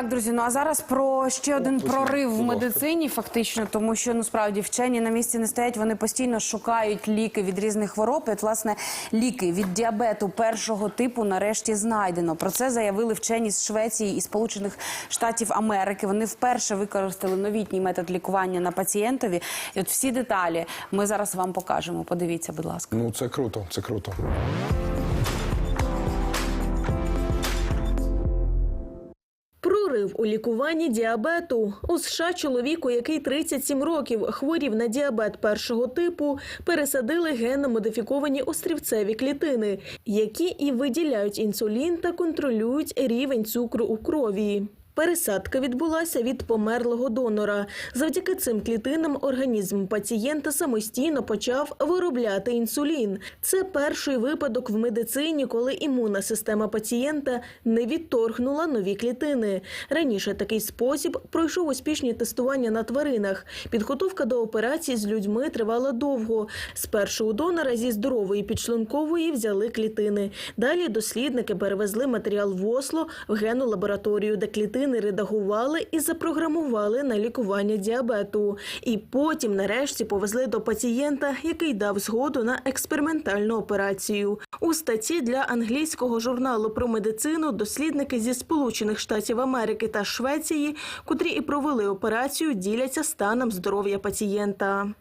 Так, друзі, ну а зараз про ще один прорив в медицині, фактично, тому що ну справді вчені на місці не стоять. Вони постійно шукають ліки від різних хвороб. І, от, власне, ліки від діабету першого типу нарешті знайдено. Про це заявили вчені з Швеції і Сполучених Штатів Америки. Вони вперше використали новітній метод лікування на пацієнтові. І от всі деталі ми зараз вам покажемо. Подивіться, будь ласка. Ну це круто, це круто. У лікуванні діабету у США чоловіку, який 37 років хворів на діабет першого типу, пересадили генно-модифіковані острівцеві клітини, які і виділяють інсулін та контролюють рівень цукру у крові. Пересадка відбулася від померлого донора. Завдяки цим клітинам організм пацієнта самостійно почав виробляти інсулін. Це перший випадок в медицині, коли імунна система пацієнта не відторгнула нові клітини. Раніше такий спосіб пройшов успішні тестування на тваринах. Підготовка до операції з людьми тривала довго. Спершу у донора зі здорової підшлункової взяли клітини. Далі дослідники перевезли матеріал в Осло в генну лабораторію, де клітини редагували і запрограмували на лікування діабету. І потім, нарешті, повезли до пацієнта, який дав згоду на експериментальну операцію. У статті для англійського журналу про медицину дослідники зі Сполучених Штатів Америки та Швеції, котрі і провели операцію, діляться станом здоров'я пацієнта.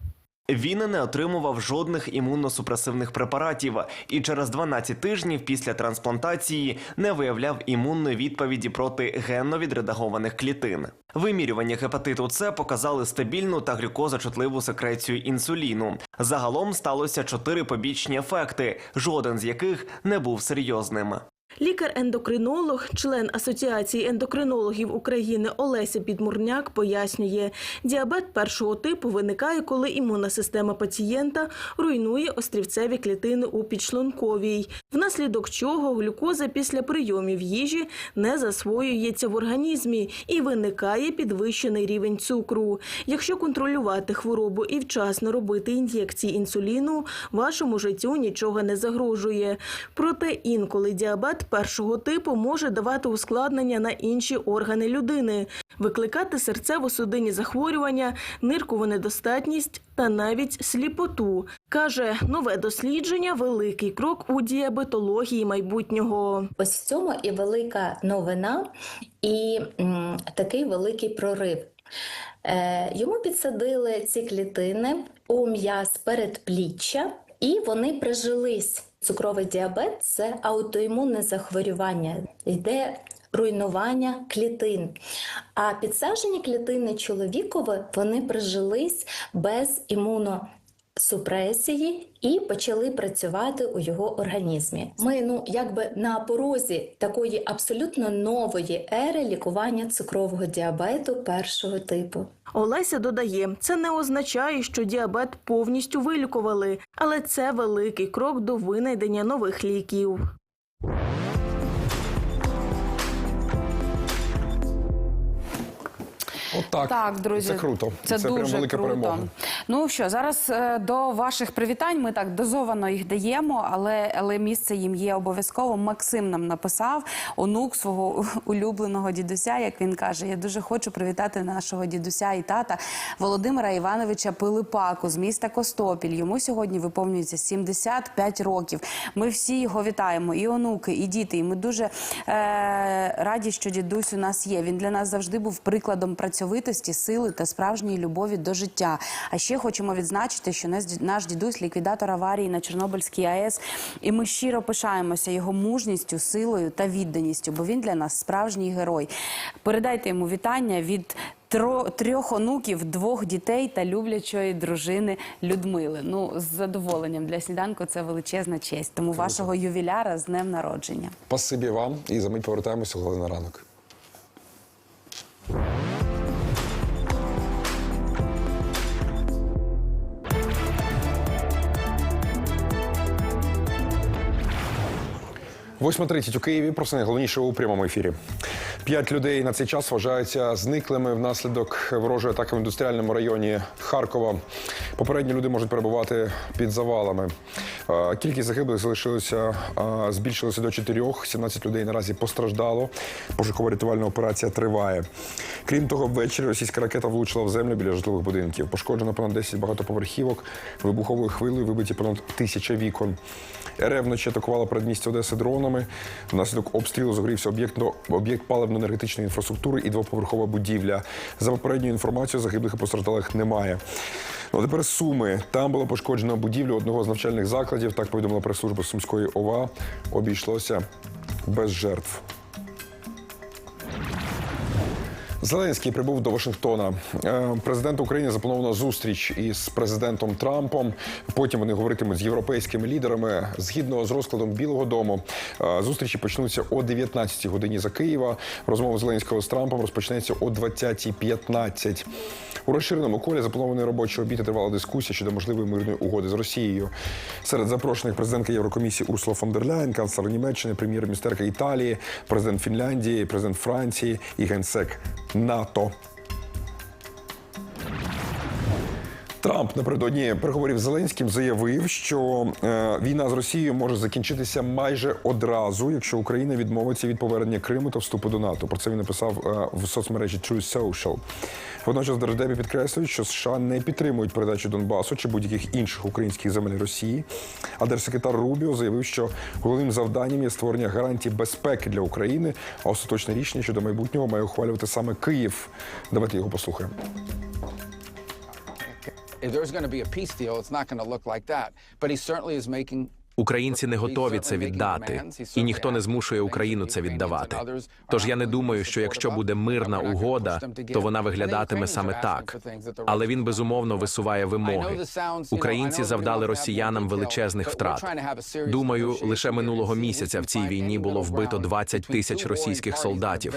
Він не отримував жодних імуносупресивних препаратів і через 12 тижнів після трансплантації не виявляв імунної відповіді проти генно відредагованих клітин. Вимірювання гепатиту С показали стабільну та глюкозочутливу секрецію інсуліну. Загалом сталося чотири побічні ефекти, жоден з яких не був серйозним. Лікар-ендокринолог, член Асоціації ендокринологів України Олеся Підмурняк пояснює, діабет першого типу виникає, коли імунна система пацієнта руйнує острівцеві клітини у підшлунковій, внаслідок чого глюкоза після прийомів їжі не засвоюється в організмі і виникає підвищений рівень цукру. Якщо контролювати хворобу і вчасно робити ін'єкції інсуліну, вашому життю нічого не загрожує. Проте інколи діабет першого типу може давати ускладнення на інші органи людини, викликати серцево-судинні захворювання, ниркову недостатність та навіть сліпоту. Каже, нове дослідження великий крок у діабетології майбутнього. Ось в цьому і велика новина, і м, такий великий прорив. Е, йому підсадили ці клітини у м'яз передпліччя, і вони прижились. Цукровий діабет це аутоімунне захворювання, йде руйнування клітин. А підсаджені клітини чоловікові вони прижились без імуно супресії і почали працювати у його організмі. Ми ну якби на порозі такої абсолютно нової ери лікування цукрового діабету першого типу. Олеся додає, це не означає, що діабет повністю вилікували, але це великий крок до винайдення нових ліків. Отак. Так, друзі, Це круто. Це, прям дуже велика круто. перемога. Ну що, зараз е, до ваших привітань ми так дозовано їх даємо, але, але місце їм є обов'язково. Максим нам написав онук свого улюбленого дідуся, як він каже. Я дуже хочу привітати нашого дідуся і тата Володимира Івановича Пилипаку з міста Костопіль. Йому сьогодні виповнюється 75 років. Ми всі його вітаємо, і онуки, і діти. І ми дуже е, раді, що дідусь у нас є. Він для нас завжди був прикладом працьовитості, сили та справжньої любові до життя. А ще хочемо відзначити, що наш- дідусь ліквідатор аварії на Чорнобильській АЕС, і ми щиро пишаємося його мужністю, силою та відданістю, бо він для нас справжній герой. Передайте йому вітання від. Трьох онуків, двох дітей та люблячої дружини Людмили. Ну, з задоволенням для сніданку це величезна честь. Тому вашого ювіляра з днем народження. Спасибі вам і за мить повертаємося головне на ранок. 8.30 у Києві про це найголовніше у прямому ефірі. П'ять людей на цей час вважаються зниклими внаслідок ворожої атаки в індустріальному районі Харкова. Попередні люди можуть перебувати під завалами. Кількість загиблих залишилося збільшилося до чотирьох. 17 людей наразі постраждало. Пошуково-рятувальна операція триває. Крім того, ввечері російська ракета влучила в землю біля житлових будинків. Пошкоджено понад 10 багатоповерхівок. Вибуховою хвилею вибиті понад тисяча вікон. РФ вночі атакувала передмістя Одеси дронами. Внаслідок обстрілу загорівся об'єкт об'єкт паливно-енергетичної інфраструктури і двоповерхова будівля. За попередньою інформацією, загиблих і постраждалих немає. Ну, а тепер суми. Там було пошкоджено будівлю одного з навчальних закладів. Так повідомила прес-служба Сумської ОВА. Обійшлося без жертв. Зеленський прибув до Вашингтона. Е, Президент України заплановано зустріч із президентом Трампом. Потім вони говоритимуть з європейськими лідерами. Згідно з розкладом Білого Дому, е, зустрічі почнуться о 19 годині за Києва. Розмова Зеленського з Трампом розпочнеться о 20.15. У розширеному колі запланований робочий обід тривала дискусія щодо можливої мирної угоди з Росією. Серед запрошених президентка Єврокомісії Урсула фон дер Ляйн, канцлер Німеччини, прем'єр-міністерка Італії, президент Фінляндії, президент Франції і генсек НАТО. Трамп напередодні переговорів з Зеленським заявив, що е, війна з Росією може закінчитися майже одразу, якщо Україна відмовиться від повернення Криму та вступу до НАТО. Про це він написав е, в соцмережі True Social. Водночас держдепі підкреслюють, що США не підтримують передачу Донбасу чи будь-яких інших українських земель Росії. А держсекретар Рубіо заявив, що головним завданням є створення гарантій безпеки для України, а остаточне рішення щодо майбутнього має ухвалювати саме Київ. Давайте його послухаємо. If there's going to be a peace deal, it's not going to look like that. But he certainly is making Українці не готові це віддати, і ніхто не змушує Україну це віддавати. Тож я не думаю, що якщо буде мирна угода, то вона виглядатиме саме так. Але він безумовно висуває вимоги. Українці завдали росіянам величезних втрат. Думаю, лише минулого місяця в цій війні було вбито 20 тисяч російських солдатів.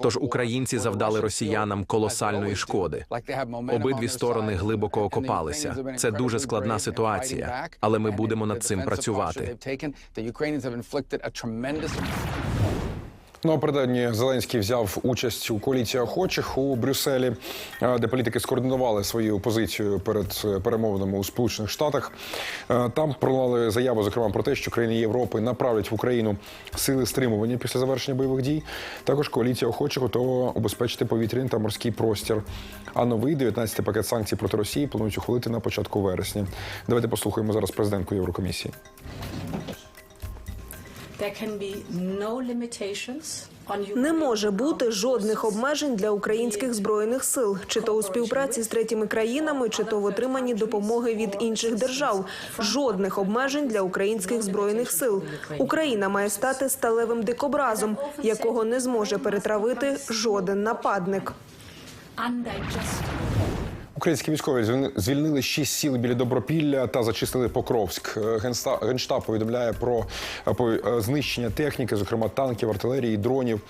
Тож українці завдали росіянам колосальної шкоди. Обидві сторони глибоко окопалися. Це дуже складна ситуація, але ми будемо над цим працювати. Ну, напередодні Зеленський взяв участь у коаліції охочих у Брюсселі, е, де політики скоординували свою позицію перед е, перемовинами у Сполучених Штатах. Е, Там пролунали заяву, зокрема, про те, що країни Європи направлять в Україну сили стримування після завершення бойових дій. Також коаліція охочих готова убезпечити повітряний та морський простір. А новий 19-й пакет санкцій проти Росії планують ухвалити на початку вересня. Давайте послухаємо зараз президентку Єврокомісії. Не може бути жодних обмежень для українських збройних сил, чи то у співпраці з третіми країнами, чи то в отриманні допомоги від інших держав. Жодних обмежень для українських збройних сил. Україна має стати сталевим дикобразом, якого не зможе перетравити жоден нападник. Українські військові звільни- звільнили шість сіл біля Добропілля та зачистили Покровськ. Е, Генштаб повідомляє про е, е, знищення техніки, зокрема танків, артилерії, дронів.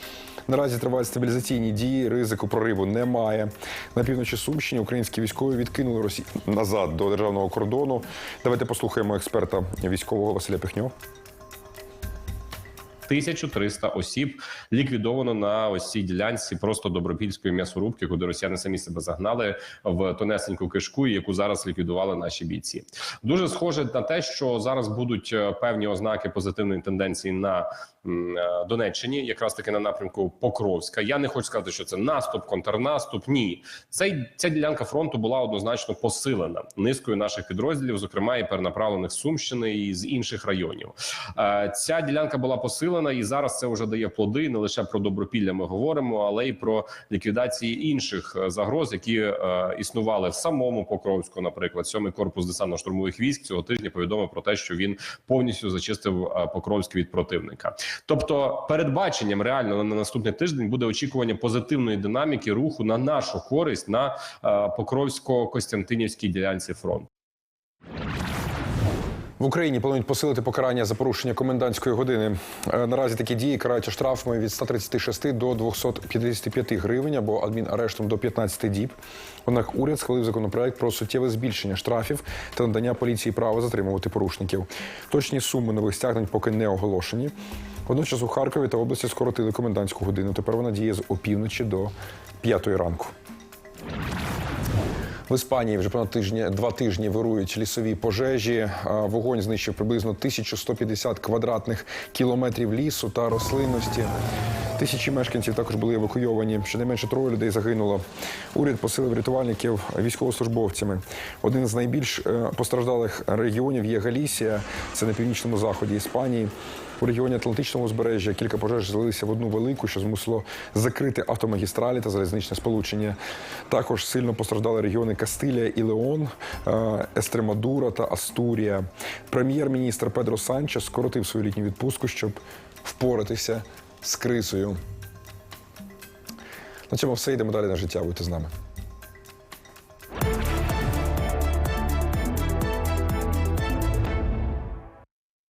Наразі тривають стабілізаційні дії, ризику прориву немає. На півночі Сумщини українські військові відкинули Росію назад до державного кордону. Давайте послухаємо експерта військового Василя Піхньо. 1300 осіб ліквідовано на ось цій ділянці просто добропільської м'ясорубки, куди росіяни самі себе загнали в тонесеньку кишку, яку зараз ліквідували наші бійці. Дуже схоже на те, що зараз будуть е, певні ознаки позитивної тенденції на е, Донеччині, якраз таки на напрямку Покровська. Я не хочу сказати, що це наступ, контрнаступ. Ні, цей ця ділянка фронту була однозначно посилена низкою наших підрозділів, зокрема і перенаправлених з Сумщини і з інших районів. Е, Ця ділянка була посилена, і зараз це вже дає плоди. Не лише про добропілля ми говоримо, але й про ліквідації інших е, загроз, які е, існували в самому Покровську. Наприклад, сьомий корпус десантно-штурмових військ цього тижня повідомив про те, що він повністю зачистив е, Покровськ від противника. Тобто, передбаченням реально на наступний тиждень буде очікування позитивної динаміки руху на нашу користь на е, Покровсько-Костянтинівській ділянці фронту. В Україні планують посилити покарання за порушення комендантської години. Е, Наразі такі дії караються штрафами від 136 до 255 гривень або адмінарештом до 15 діб. Однак уряд схвалив законопроект про суттєве збільшення штрафів та надання поліції права затримувати порушників. Точні суми нових стягнень поки не оголошені. Водночас у Харкові та області скоротили комендантську годину. Тепер вона діє з опівночі до 5 ранку. В Іспанії вже понад тижні два тижні вирують лісові пожежі. Вогонь знищив приблизно 1150 квадратних кілометрів лісу та рослинності. Тисячі мешканців також були евакуйовані. Щонайменше троє людей загинуло. Уряд посилив рятувальників військовослужбовцями. Один з найбільш е, постраждалих регіонів є Галісія. Це на північному заході Іспанії. У регіоні Атлантичного узбережжя кілька пожеж злилися в одну велику, що змусило закрити автомагістралі та залізничне сполучення. Також сильно постраждали регіони Кастилія і Леон, е, Естремадура та Астурія. Прем'єр-міністр Педро Санчес скоротив свою літню відпустку, щоб впоратися з кризою. На цьому все йдемо далі на життя. Будьте з нами.